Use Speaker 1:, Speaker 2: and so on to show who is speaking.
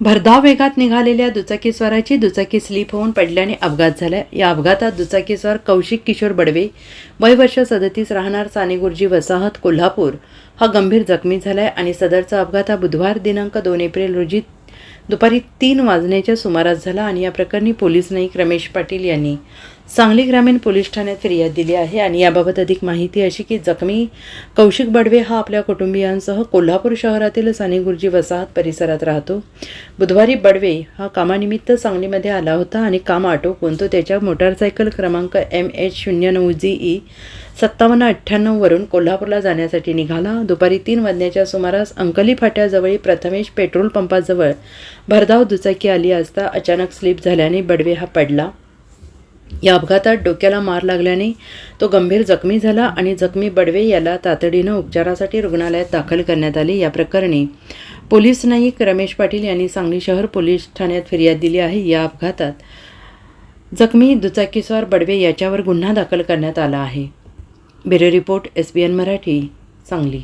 Speaker 1: भरधाव वेगात निघालेल्या दुचाकीस्वाराची दुचाकी स्लिप होऊन पडल्याने अपघात झाला. या अपघातात दुचाकीस्वार कौशिक किशोर बडवे वय वर्ष सदतीस राहणार सानेगुरुजी वसाहत कोल्हापूर. हा गंभीर जखमी झाला आहे आणि सदरचा अपघात हा बुधवार दिनांक दोन एप्रिल रोजी दुपारी तीन वाजण्याच्या सुमारास झाला आणि या प्रकरणी पोलीस नाईक रमेश पाटील यांनी सांगली ग्रामीण पोलीस ठाण्यात फिर्याद दिली आहे आणि याबाबत अधिक माहिती अशी की जखमी कौशिक बडवे हा आपल्या कुटुंबियांसह कोल्हापूर शहरातील सानेगुर्जी वसाहत परिसरात राहतो. बुधवारी बडवे हा कामानिमित्त सांगलीमध्ये आला होता आणि काम आटोपून तो त्याच्या मोटारसायकल क्रमांक एम एच शून्य नऊ जी ई सत्तावन्न अठ्ठ्याण्णववरून कोल्हापूरला जाण्यासाठी निघाला. दुपारी तीन वाजण्याच्या सुमारास अंकली फाट्याजवळी प्रथमेश पेट्रोल पंपाजवळ भरधाव दुचाकी आली असता अचानक स्लिप झाल्याने बडवे हा पडला. या अपघातात डोक्याला मार लागल्याने तो गंभीर जखमी झाला आणि जखमी बडवे याला तातडीनं उपचारासाठी रुग्णालयात दाखल करण्यात आले. या प्रकरणी पोलीस नाईक रमेश पाटील यांनी सांगली शहर पोलीस ठाण्यात फिर्याद दिली आहे. या अपघातात जखमी दुचाकीस्वार बडवे याच्यावर गुन्हा दाखल करण्यात आला आहे. Bureau report S B N Marathi Sangli.